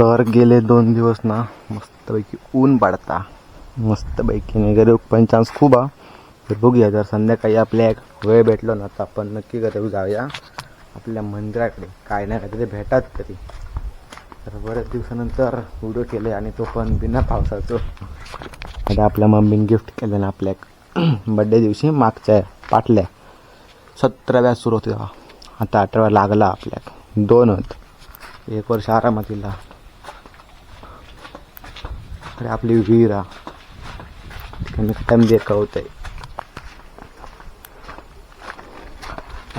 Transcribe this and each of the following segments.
तर गेले दोन दिवस ना मस्तपैकी ऊन पडता. मस्तपैकी नाही घरी पण चान्स खूप हा. तर बघूया जर संध्याकाळी आपल्या एक वेळ भेटलो ना तर आपण नक्की घरी जाऊया. आपल्या मंदिराकडे. काय नाही काहीतरी भेटत तरी. तर बऱ्याच दिवसानंतर व्हिडिओ केले आणि तो पण बिना पावसाचं. आता आपल्या मम्मीने गिफ्ट केलं ना आपल्या बड्डे दिवशी मागच्या पाटल्या. सतराव्या सुरू होते आता अठराव्या लागला आपल्याक दोन होत. एक वर्ष आरामात दिला अरे आपली विहीर हा कमी टाइम आहे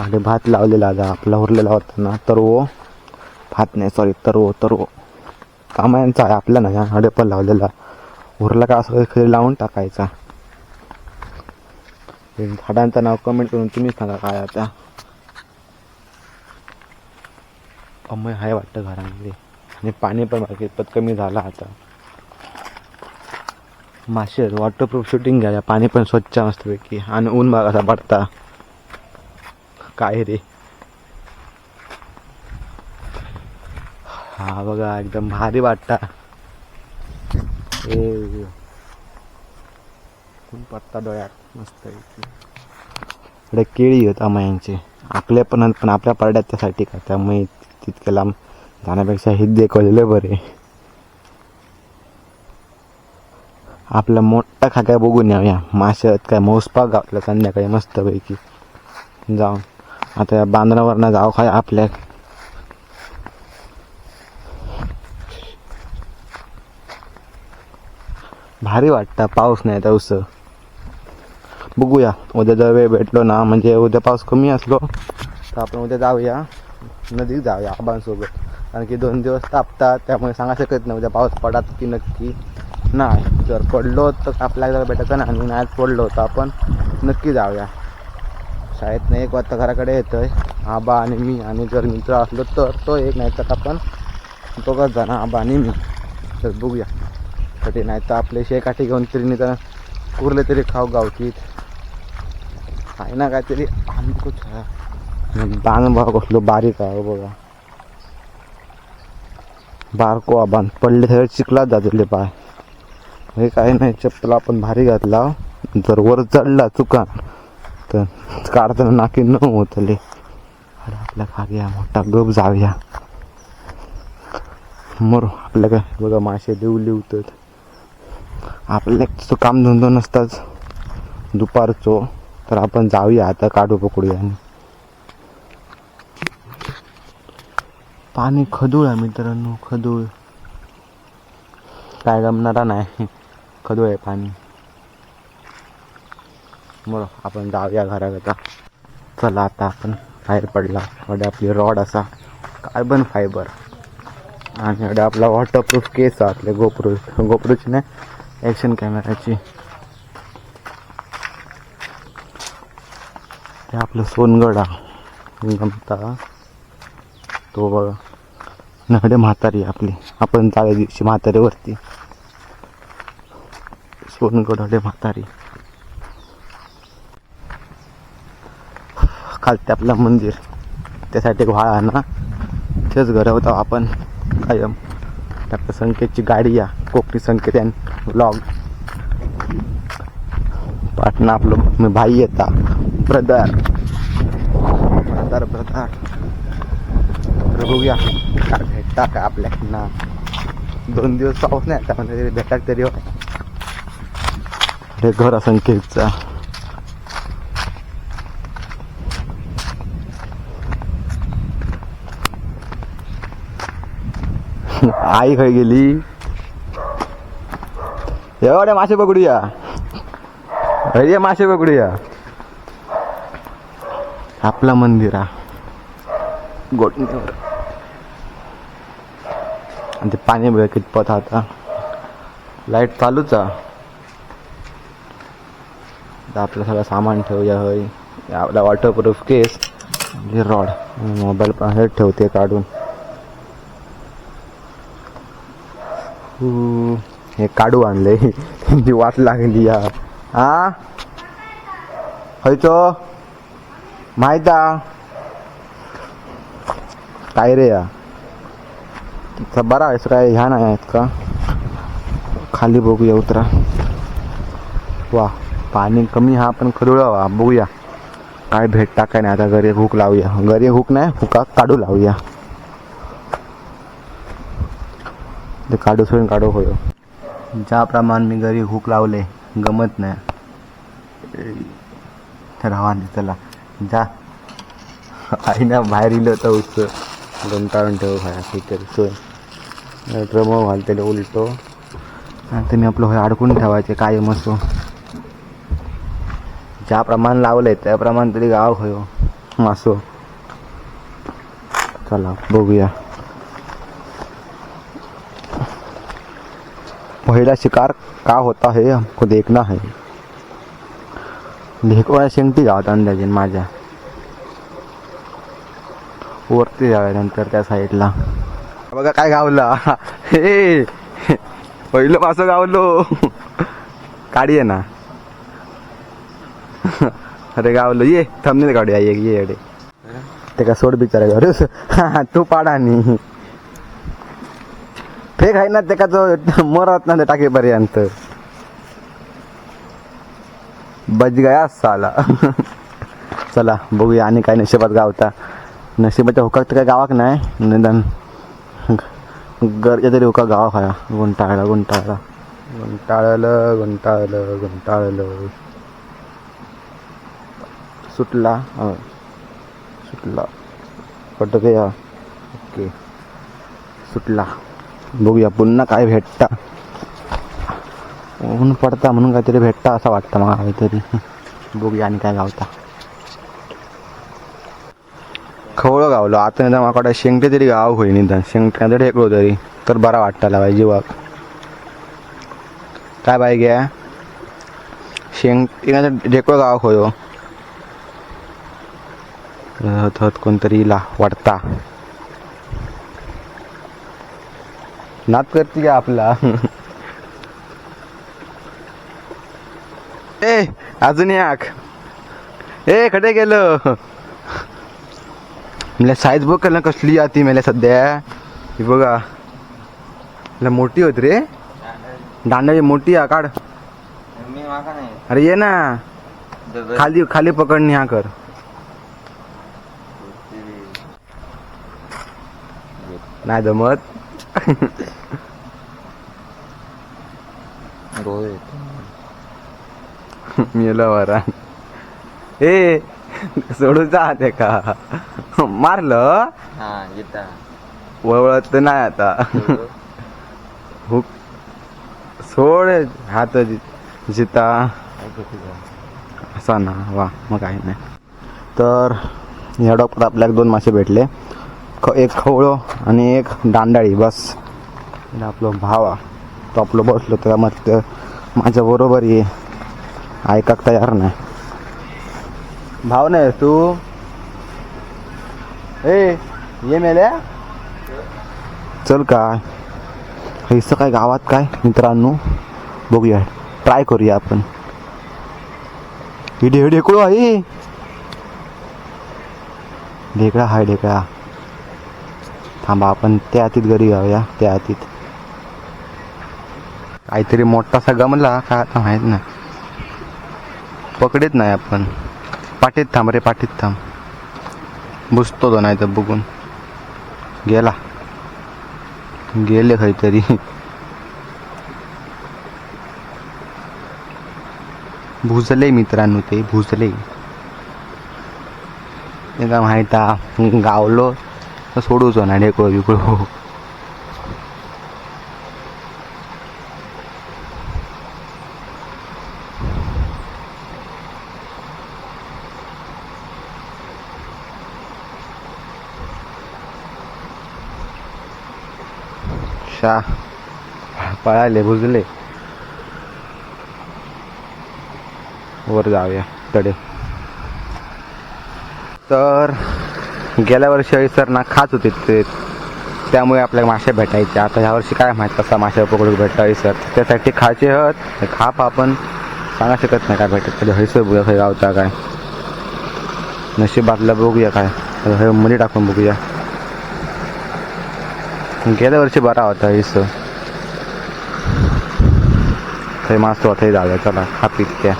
आणि भात लावलेला आता आपला उरलेला होता ना तरवो. भात नाही सॉरी तरवो तरवो. कामायांचा आहे आपला नाही हडे पण लावलेला. उरला का असं खाली लावून टाकायचा? झाडांचं नाव कमेंट करून तुम्ही सांगा काय आता. अमय आहे वाटतं घरामध्ये. आणि पाणी पण पत कमी झालं आता. मासे वॉटरप्रूफ शूटिंग घ्या पाणी पण स्वच्छ मस्तपैकी. आणि ऊन बघा असा पडता. काय रे? हा बघा एकदम भारी वाटता. ए ऊन पडता डोळ्यात मस्त इकडे केळी होत अमायांचे आपल्या पण पण आपल्या परड्यात त्यासाठी का? त्यामुळे तितक्या लांब जाण्यापेक्षा हे देखवलेलं बरे आपला मोठा खाका बघून येऊया. माशात काय मोसपा गावला संध्याकाळी मस्तपैकी. जाऊन. आता या जाऊ काय आपल्या. भारी वाटतं पाऊस नाही तर बघूया उद्या जर वेळ भेटलो ना म्हणजे उद्या पाऊस कमी असलो तर आपण उद्या जाऊया. नदीत जाऊया आबांसोबत. कारण की दोन दिवस तापतात त्यामुळे सांगा शकत नाही उद्या पाऊस पडत की नक्की. नाही जर पडलो तर आपल्याला भेटायचं नाही आणि नाही पडलो तर आपण नक्की जाऊया. शाळेतनं एक वाजता घराकडे येतो आहे आबा आणि मी आणि जर मित्र असलो तर तो एक नाही तर आपण दोघंच जाणार. आबा आणि मी. तर बघूया. कधी नाही तर आपले शेकाठी घेऊन तरी नाही तर कुरले तरी खाऊ गावतीत आहे ना काहीतरी? आम्ही कुछ बाण बघा कसलो बारीक आहे हो बघा. बारको आबान. पडले सगळे चिखलात जातले पाय. हे काही नाही चप्पल आपण भारी घातला. जर वर चढला चुका तर काढताना नाकी न होतले अरे आपल्या खाग्या मोठा गप जाऊया. मर आपल्या काय बघा मासे देऊ लिवतात आपल्याला काम धंदो नसताच दुपारचो तर आपण जाऊया आता काढू पकडूया आणि पाणी खदूळ आहे मित्रांनो खदूळ. काय गमणारा नाही. खदूळ आहे पाणी. बरं आपण जाऊया घराकरता. चला आता आपण बाहेर पडला. मध्ये आपली रॉड असा. कार्बन फायबर आणि मध्ये आपला वॉटरप्रूफ केस आहे आपल्या गोप्रो गोप्रोची नाही ॲक्शन कॅमेराची ते आपलं सोनगडा. गमता. तो बघा. नडे म्हातारी आपली. आपण जाव्या दिवशी म्हातारीवरती. सोनगड हडे म्हातारी. खालते आपलं मंदिर. त्यासाठी एक व्हाळा ना तेच घडवतो आपण कायम. आपल्या संकेतची गाडी या कोकणी संकेत यान ब्लॉग पाटणा आपलं मी भाई येता ब्रदर ब्रदर ब्रदर बघूया काय भेटता का आपल्याकडनं. दोन दिवस पाऊस नाही आता म्हणजे तरी भेटाक तरी होय अरे घर संकेतचा आई खय गेली. एवढे मासे पकडूया. अरे मासे पकडूया. आपला मंदिर. गोटणीवर आणि ते पाणी बघा कितपत आता. लाइट चालूच आहे. आपलं सगळं सामान ठेवूया हय. आपला वॉटरप्रूफ केस म्हणजे रॉड मोबाईल पण हे ठेवते काढून. हे काढू आणले त्यांची वाट लागली या हा खयचो माहिता काय रे या बरा आहेस काय? ह्या नाही आहेत का? खाली बघूया उतरा. वा. पाणी कमी हा पण खरुळावा बघूया. काय भेटता काय नाही आता घरी हुक लावूया. घरी हुक नाही हुका काढू लावूया. ते काढू सोडून काढू होय. ज्याप्रमाणे मी घरी हुक लावले गमत नाही. तर हवा नाही चला. जा. आईना बाहेर इलं तर उच गुंताळून ठेव भाया काहीतरी सोय ड्रम घालतेले उलटो. आणि तुम्ही आपलं होय अडकून ठेवायचे काय मस्त ज्या प्रमाण लावलंय त्या प्रमाण तरी गाव होयो हो. मासो चला बघूया. पहिला शिकार का होता है हमको देखना है. ढेकवाळ्या शेंगटी गावात अंदाजे माझ्या. वरती जाऊया नंतर त्या साईडला. बघा काय गावला. हे पहिलं मासं गावलो. काढी आहे ना. अरे गावलं ये थांबणे काढूया ये ये अडे ते का सोड बिचारा अरे तू पाडा नी. फेक आहे ना ते का जो मरत ना टाकेपर्यंत. बच गया साला. चला बघूया आणि काय नशिबात गावता. नशिबाच्या हुकाक तर काय गावाक नाही निदान. गरजे तरी हुका गावा खाया गुंटाळला गुंटाळला गुंटाळलं गुंटाळलं गुंटाळलं सुटला. हां. सुटला. पट गया ओके. सुटला. बघूया पुन्हा काय भेटता. ऊन पडता म्हणून काहीतरी भेटता असं वाटतं मला काहीतरी. बघूया आणि काय गावता. खवळं गावलो. आता निदान माकडे शेंगटे तरी गाव होईल निदान शेंगट्या तरी ढेकलो तरी. तर बरा वाटताला बाई जीवाक काय बाई घ्या शेंगटे ढेकळं गाव होयो हो. हत हत कोणतरी इला वाटता नात करते का आपला? ए अजून याक ए खडे गेलं. मला साईज बघ ना कसली आती मला सध्या. ही बघा. मला मोठी होत रे. दांडाची मोठी आ काढ. अरे ये ना. खाली खाली पकडणी हा कर. नाही जमत रोहित मेला वरा ए सोडून जा ते का मारलं हा येता वळवळत तर नाही आता हुक सोड हात जिता असा ना वा मग काही नाही तर ह्या डॉक्टर आपल्याला दोन मासे भेटले ख एक खवळो आणि एक दांडाळी बस. आपलं भावा. तो आपलं बसलो तर मग माझ्या बरोबर ये. ऐकाक तयार नाही. भाव नाही तू. ए ये मेल्या? चल काय हैसं काय गावात काय? मित्रांनो बघूया. ट्राय करूया आपण. ही ढे ढेकळू आहे? ढेकळा हाय ढेकळा थांबा आपण त्या हातीत घरी जाऊया त्या हातीत काहीतरी मोठासा गमला काय आता माहीत ना पकडेत नाही आपण. पाठीत थांब रे पाठीत थांब. बुसतो तो नाही तर बघून. गेला. गेले काहीतरी. भुजले मित्रांनो ते भुजले. एकदा माहिता गावलो. तर सोडूच ना ढेकळो बिकळो शा पळाले भुजले वर जाऊया तडे. तर गेल्या वर्षी सर ना खात होते ते. त्यामुळे आपल्याला मासे भेटायचे. आता ह्या वर्षी काय माहीत कसा मासे पकडून भेटता सर त्यासाठी खायचे हत खाप आपण. सांगा शकत नाही काय भेटत. तरी बघूया खै गावचा काय? नशीब बघूया काय. हे मुली टाकून बघूया. गेल्या वर्षी बरा होता इस थंय मस्त होता थंय जाऊया चला हा पित्या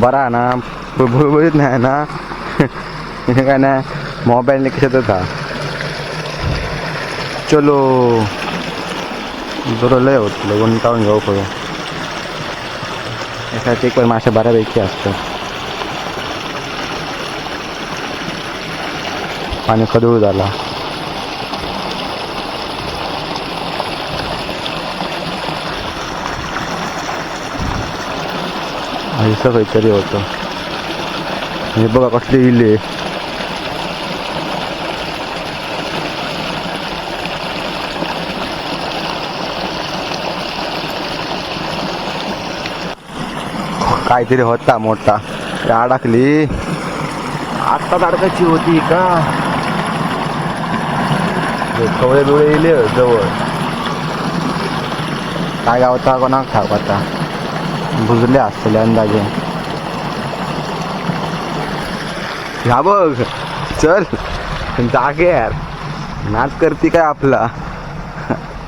बरा आहे ना. बुळबुळीत नाही ना. हे काय नाही. मोबाईलने कशातच था चलो बरोबर लय होत गुंतावून घेऊ करू यासाठी एक पण मासे बऱ्यापैकी असतात पाणी खदूळ झाला. असं काहीतरी होतं. हे बघा कसली इले काहीतरी होता मोठा. अडकली. आत्ताच अडकायची होती का? कवळे डोळे येले जवळ. काय गावता कोणा ठाव आता? बुजले असतले अंदाजे. ह्या बघ. चल. जागे यार. नाच करती काय आपला?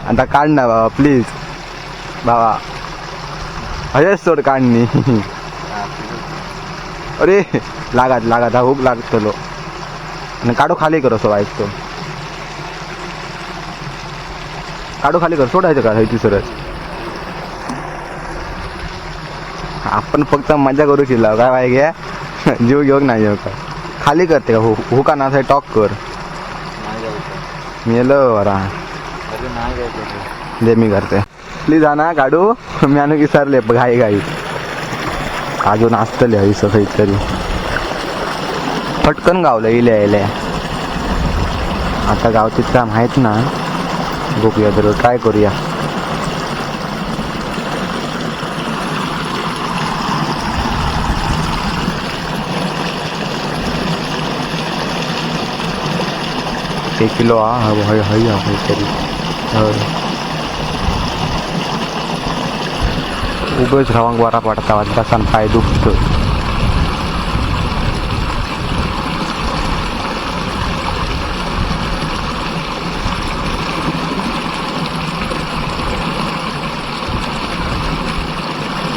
आता काढ ना बाबा प्लीज बाबा. अजेच सोड काढणी. अरे लागात लागात हा हुक लागतलो. आणि काढू खाली कर असं ऐकतो काढू खाली कर सोडायचं का? ह्याची सरच आपण फक्त मजा करू शिल्ला काय पाहिजे घ्या जीव घेऊ नाही येऊ का? खाली करते का? हु हुका ना टॉक कर. येलो बरा दे मी करते प्लीज आणा काढू मी आणू विसरले घाई घाई अजून असतले हईस काहीतरी पटकन गावलं इले इले आता गावतीत काम माहीत ना बघूया तर काय करूया एक किलो हा हय हय हय काहीतरी हय उगच रावांक वारा पडता वाजता पाय दुखतो.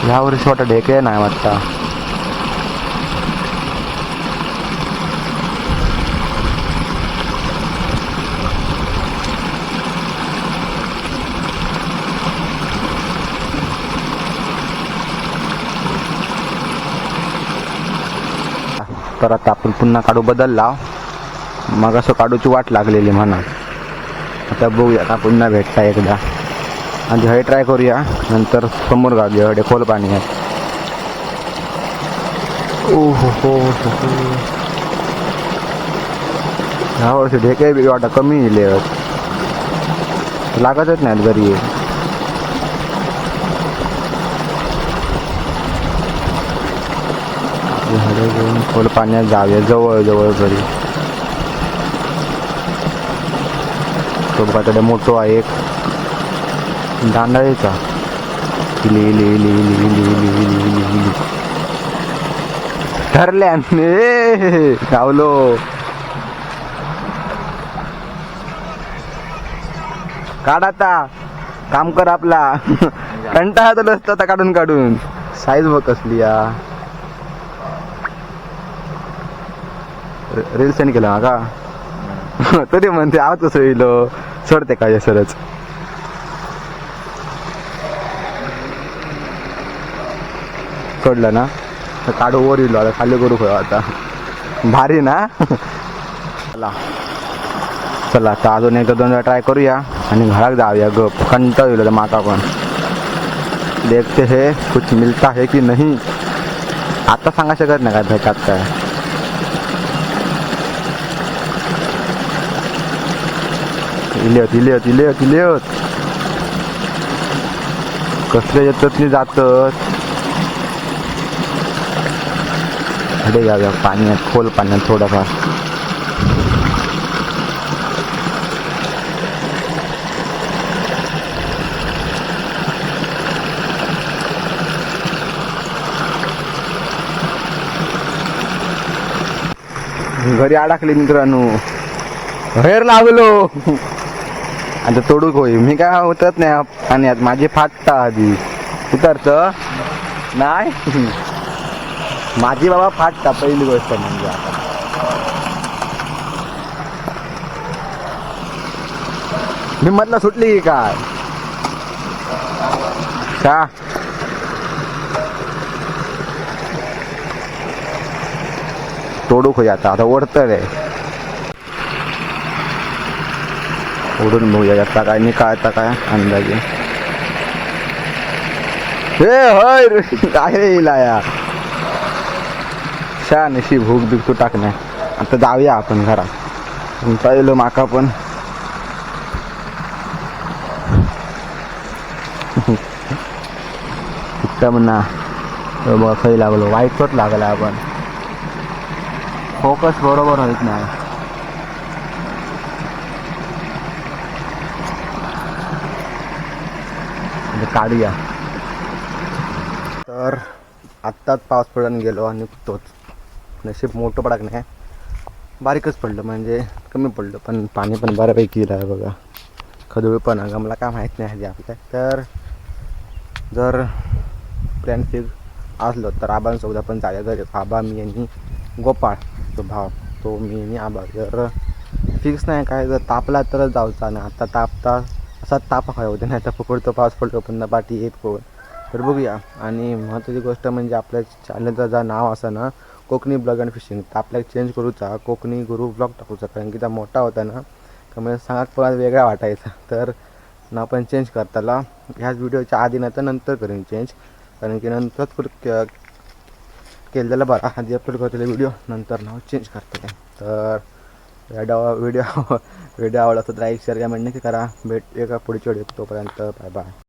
ह्या वर्षी वाटत ढेके नाही वाटता. तर आता आपण पुन्हा काढू बदलला. मग असं काढूची वाट लागलेली म्हणा. आता बघूया का पुन्हा भेटता एकदा. आधी हे ट्राय करूया. नंतर समोर जाऊया हडे खोल पाणी आहे. ओहो हो हो हो. ह्या वर्षी ढेके बी वाटा कमी येले लागतच नाहीत घरी. झाडे घेऊन खोल पाण्यात जावे जवळ जवळ घरी सोबतकडे मोठो आहे एक. दांडाळीचा इली इली इली इली इली इली इली इली इली ठरल्याने गावलो काढ आता. काम कर आपला. कंटाळा तर आता काढून काढून. साईज बघ कसली या. रील सेंड केला का? तरी म्हणते आवाज कसं येईल सोडते काय सरच सोडलं ना? तर काढू वर येईल आता खाली करू खो आता? भारी ना? चला. चला आता अजून एकदा दोनदा ट्राय करूया आणि घरात जाऊया. गप कंटाळ येईल माता पण. देखते हे कुछ मिलता है की नाही? आता सांगा शकत नाही काय भेटात काय? इलियत इलियत इलियत इलियत कसले येतात नाही जातात अडे जाऊया पाण्यात खोल पाण्यात थोडंफार. घरी अडकले मित्रांनो. बाहेर लागलो आता तोडूक होई मी काय होतच नाही. पाण्यात माझी फाटता आधी. उतरत. नाही. माझी बाबा फाटता पहिली गोष्ट म्हणजे आता. मी मधला सुटली की काय? का? तोडूक होई आता. आता ओढत रे उडून बघूया. आता काय निकाळता काय अंदाजे हे होय काय रे हिला छान अशी भूक बिक टाकण्या आता जाऊया आपण घरात. पाहिलो माका पण. उत्तम ना बघा खरी लागलो वाईटच लागला आपण. फोकस बरोबर होत नाही. म्हणजे काढूया तर आत्ताच पाऊस पडून गेलो आणि तोच. नशीब मोठं पडाक नाही बारीकच पडलं म्हणजे कमी पडलं पण पाणी पण बऱ्यापैकी आहे बघा. खदुळ पण आहे. मला काय माहीत नाही आधी आपल्या. तर जर प्लॅन फिक्स असलो तर आबांसोबत आपण जाऊया जर आबा मी आणि गोपाळ तो भाव तो मी आणि आबा. जर फिक्स नाही काय जर तापला तरच जाऊचा. ना आता तापता असा ताप हवा होते. नाही तर पकडतो पाऊस पडतो पुन्हा पाठी येत कोण? तर बघूया. आणि महत्त्वाची गोष्ट म्हणजे आपल्या चॅनलचं जर नाव असं ना कोकणी ब्लॉग अँड फिशिंग. तर आपल्याला चेंज करूचा कोकणी गुरु ब्लॉग टाकूचा कारण की त्या मोठा होता ना त्यामुळे सांगात पण वेगळा वाटायचा. तर नाव पण चेंज करताला ह्याच व्हिडिओच्या आधी नाही तर नंतर करेन चेंज कारण की नंतरच कुठं के- बरं. आधी अपलोड करतले व्हिडिओ नंतर नाव चेंज करते. तर व्हिडिओ व्हिडिओ व्हिडिओ आवडला तर लाईक शेअर कमेंट नक्की करा. भेट एका पुढच्या व्हिडिओ तोपर्यंत बाय बाय